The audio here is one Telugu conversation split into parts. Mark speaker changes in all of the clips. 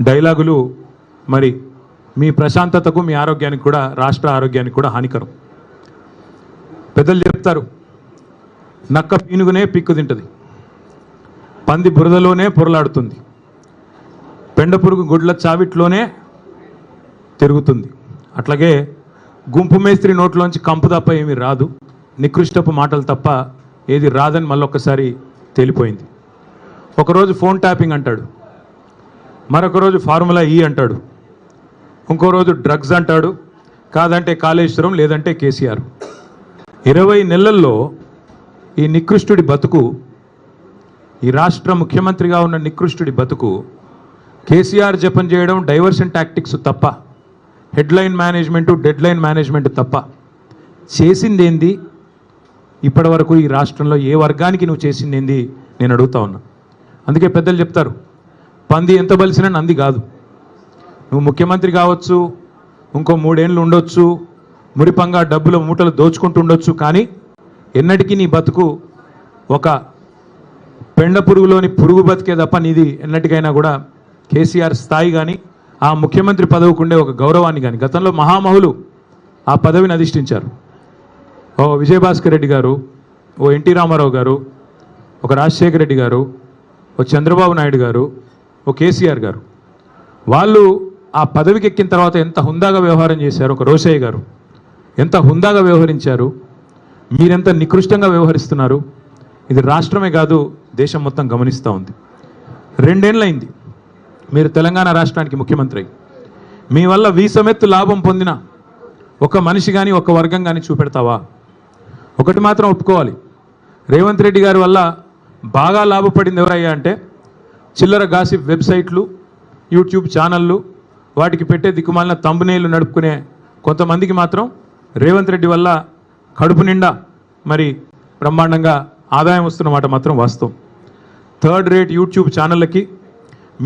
Speaker 1: డైలాగులు మరి మీ ప్రశాంతతకు మీ ఆరోగ్యానికి కూడా రాష్ట్ర ఆరోగ్యానికి కూడా హానికరం. పెద్దలు చెప్తారు నక్క పీనుగునే పిక్కు తింటుంది పంది బురదలోనే పొరలాడుతుంది పెండ పురుగు గుడ్ల చావిట్లోనే తిరుగుతుంది. అట్లాగే గుంపు మేస్త్రి నోట్లోంచి కంపు తప్ప ఏమీ రాదు నికృష్టపు మాటలు తప్ప ఏది రాదని మళ్ళొక్కసారి తేలిపోయింది. ఒకరోజు ఫోన్ ట్యాపింగ్ అంటాడు మరొక రోజు ఫార్ములా ఈ అంటాడు. ఇంకో రోజు డ్రగ్స్ అంటాడు. కాదంటే కాళేశ్వరం లేదంటే కేసీఆర్. ఇరవై నెలల్లో ఈ నికృష్టుడి బతుకు ఈ రాష్ట్ర ముఖ్యమంత్రిగా ఉన్న నికృష్టుడి బతుకు కేసీఆర్ జపం చేయడం డైవర్షన్ టాక్టిక్స్ తప్ప హెడ్లైన్ మేనేజ్మెంట్ డెడ్లైన్ మేనేజ్మెంట్ తప్ప. చేసిందేంది? ఇప్పటి వరకు ఈ రాష్ట్రంలో ఏ వర్గానికి నువ్వు చేసిందేంది? నేను అడుగుతా ఉన్నా. అందుకే పెద్దలు చెప్తారు పంది ఎంత బలిసినా నంది కాదు. నువ్వు ముఖ్యమంత్రి కావచ్చు ఇంకో మూడేళ్ళు ఉండొచ్చు మురిపంగా డబ్బుల మూటలు దోచుకుంటూ ఉండొచ్చు కానీ ఎన్నటికీ నీ బతుకు ఒక పెండ పురుగులోని పురుగు బతికే తప్ప నీది ఎన్నటికైనా కూడా కేసీఆర్ స్థాయి కానీ ఆ ముఖ్యమంత్రి పదవికుండే ఒక గౌరవాన్ని కానీ గతంలో మహామహులు ఆ పదవిని అధిష్ఠించారు. ఓ విజయభాస్కర్ రెడ్డి గారు ఓ ఎన్టీ రామారావు గారు ఒక రాజశేఖర రెడ్డి గారు ఓ చంద్రబాబు నాయుడు గారు ఓ కేసీఆర్ గారు. వాళ్ళు ఆ పదవికి ఎక్కిన తర్వాత ఎంత హుందాగా వ్యవహారం చేశారు? ఒక రోషయ్య గారు. ఎంత హుందాగా వ్యవహరించారు? మీరెంత నికృష్టంగా వ్యవహరిస్తున్నారు? ఇది రాష్ట్రమే కాదు దేశం మొత్తం గమనిస్తూ ఉంది. రెండేళ్ళైంది మీరు తెలంగాణ రాష్ట్రానికి ముఖ్యమంత్రి. మీ వల్ల వీసమెత్తు లాభం పొందిన ఒక మనిషి కానీ ఒక వర్గం కానీ చూపెడతావా? ఒకటి మాత్రం ఒప్పుకోవాలి. రేవంత్ రెడ్డి గారి వల్ల బాగా లాభపడింది ఎవరయ్యా అంటే చిల్లర గాసిప్ వెబ్సైట్లు యూట్యూబ్ ఛానళ్ళు వాటికి పెట్టే దిక్కుమాలిన తంబునేలు నడుపుకునే కొంతమందికి మాత్రం రేవంత్ రెడ్డి వల్ల కడుపు నిండా మరి బ్రహ్మాండంగా ఆదాయం వస్తున్నమాట మాత్రం వాస్తవం. థర్డ్ రేట్ యూట్యూబ్ ఛానళ్ళకి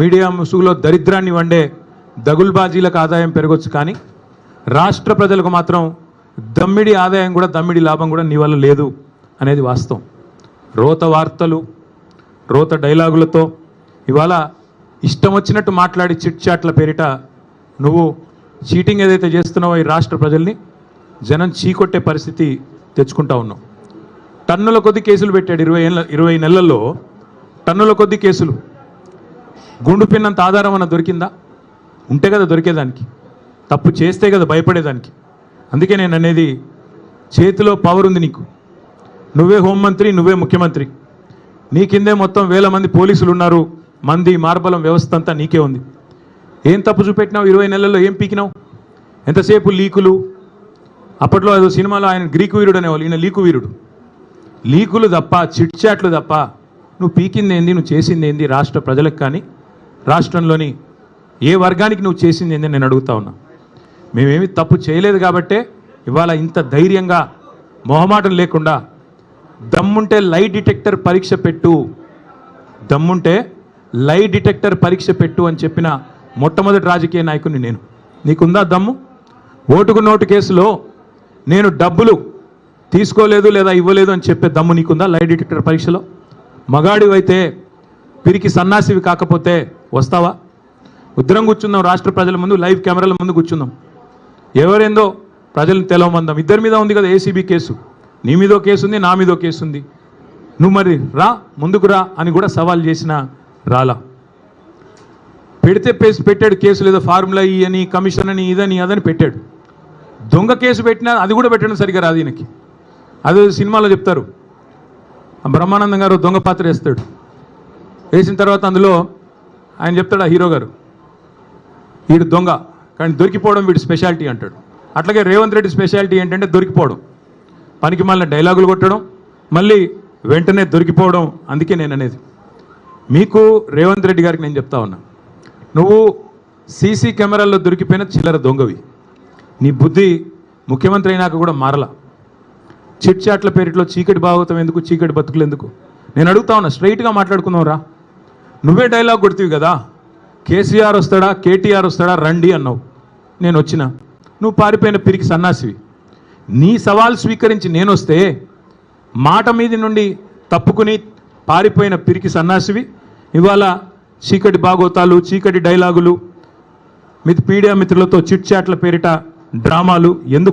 Speaker 1: మీడియా ముసుగులో దరిద్రాన్ని వండే దగుల్బాజీలకు ఆదాయం పెరగొచ్చు కానీ రాష్ట్ర ప్రజలకు మాత్రం దమ్మిడి ఆదాయం కూడా దమ్మిడి లాభం కూడా నీ వల్ల లేదు అనేది వాస్తవం. రోత వార్తలు రోత డైలాగులతో ఇవాళ ఇష్టం వచ్చినట్టు మాట్లాడి చిట్ చాట్ల పేరిట నువ్వు చీటింగ్ ఏదైతే చేస్తున్నావో ఈ రాష్ట్ర ప్రజల్ని జనం చీకొట్టే పరిస్థితి తెచ్చుకుంటా ఉన్నావు. టన్నుల కొద్ది కేసులు పెట్టాడు ఇరవై ఏళ్ళ ఇరవై నెలల్లో టన్నుల కొద్ది కేసులు. గుండు పిన్నంత ఆధారం అన్న దొరికిందా? ఉంటే కదా దొరికేదానికి. తప్పు చేస్తే కదా భయపడేదానికి. అందుకే నేను అనేది చేతిలో పవర్ ఉంది నీకు. నువ్వే హోంమంత్రి నువ్వే ముఖ్యమంత్రి. నీ కిందే మొత్తం వేల మంది పోలీసులు ఉన్నారు. మంది మార్బలం వ్యవస్థ అంతా నీకే ఉంది. ఏం తప్పు చూపెట్టినావు? ఇరవై నెలల్లో ఏం పీకినావు? ఎంతసేపు లీకులు? అప్పట్లో ఏదో సినిమాలో ఆయన గ్రీకు వీరుడు అనేవాళ్ళు ఈయన లీకు వీరుడు. లీకులు తప్ప చిట్ చాట్లు తప్ప నువ్వు పీకింది ఏంది నువ్వు చేసింది ఏంది రాష్ట్ర ప్రజలకు కానీ రాష్ట్రంలోని ఏ వర్గానికి నువ్వు చేసింది ఏంది నేను అడుగుతా ఉన్నా. మేమేమి తప్పు చేయలేదు కాబట్టే ఇవాళ ఇంత ధైర్యంగా మొహమాటం లేకుండా దమ్ముంటే లై డిటెక్టర్ పరీక్ష పెట్టు. దమ్ముంటే లై డిటెక్టర్ పరీక్ష పెట్టు అని చెప్పిన మొట్టమొదటి రాజకీయ నాయకుని నేను. నీకుందా దమ్ము? ఓటుకు నోటు కేసులో నేను డబ్బులు తీసుకోలేదు లేదా ఇవ్వలేదు అని చెప్పే దమ్ము నీకుందా లై డిటెక్టర్ పరీక్షలో? మగాడివైతే పిరికి సన్నాసివి కాకపోతే వస్తావా? ఉద్దరం కూర్చుందాం రాష్ట్ర ప్రజల ముందు లైవ్ కెమెరాల ముందు కూర్చుందాం ఎవరేందో ప్రజలను తెలవమందాం. ఇద్దరి మీద ఉంది కదా ఏసీబీ కేసు. నీ మీదో కేసు ఉంది నా మీదో కేసు ఉంది నువ్వు మరి రా ముందుకు రా అని కూడా సవాల్ చేసిన రాలా. పెడితే పేసి పెట్టాడు కేసు లేదా ఫార్ములా ఈ అని కమిషన్ అని ఇదని అదని పెట్టాడు. దొంగ కేసు పెట్టినా అది కూడా పెట్టడం సరిగా రాదు ఈయనకి. అదే సినిమాలో చెప్తారు. ఆ బ్రహ్మానందం గారు దొంగ పాత్ర వేస్తాడు. వేసిన తర్వాత అందులో ఆయన చెప్తాడు ఆ హీరో గారు వీడు దొంగ కానీ దొరికిపోవడం వీడి స్పెషాలిటీ అంటాడు. అట్లాగే రేవంత్ రెడ్డి స్పెషాలిటీ ఏంటంటే దొరికిపోవడం. పనికి మళ్ళీ డైలాగులు కొట్టడం మళ్ళీ వెంటనే దొరికిపోవడం అందుకే నేను అనేది. మీకు రేవంత్ రెడ్డి గారికి నేను చెప్తా ఉన్నా. నువ్వు సీసీ కెమెరాల్లో దొరికిపోయిన చిల్లర దొంగవి. నీ బుద్ధి ముఖ్యమంత్రి అయినాక కూడా మారలా. చిట్ చాట్ల పేరిట్లో చీకటి భాగవతం ఎందుకు చీకటి బతుకులు ఎందుకు? నేను అడుగుతా ఉన్నా స్ట్రైట్గా మాట్లాడుకుందాం రా నువ్వే డైలాగ్ కొడుతుంది కదా. కేసీఆర్ వస్తాడా కేటీఆర్ వస్తాడా రండి అన్నావు. నేను వచ్చిన. నువ్వు పారిపోయిన పిరికి సన్నాసివి. నీ సవాల్ స్వీకరించి నేను వస్తే మాట మీది నుండి తప్పుకుని పారిపోయిన పిరికి సన్నాసివి. ఇవాళ చీకటి భాగోతాలు చీకటి డైలాగులు మిత్ పీడియా మిత్రులతో చిట్ చాట్ల పేరిట డ్రామాలు ఎందుకు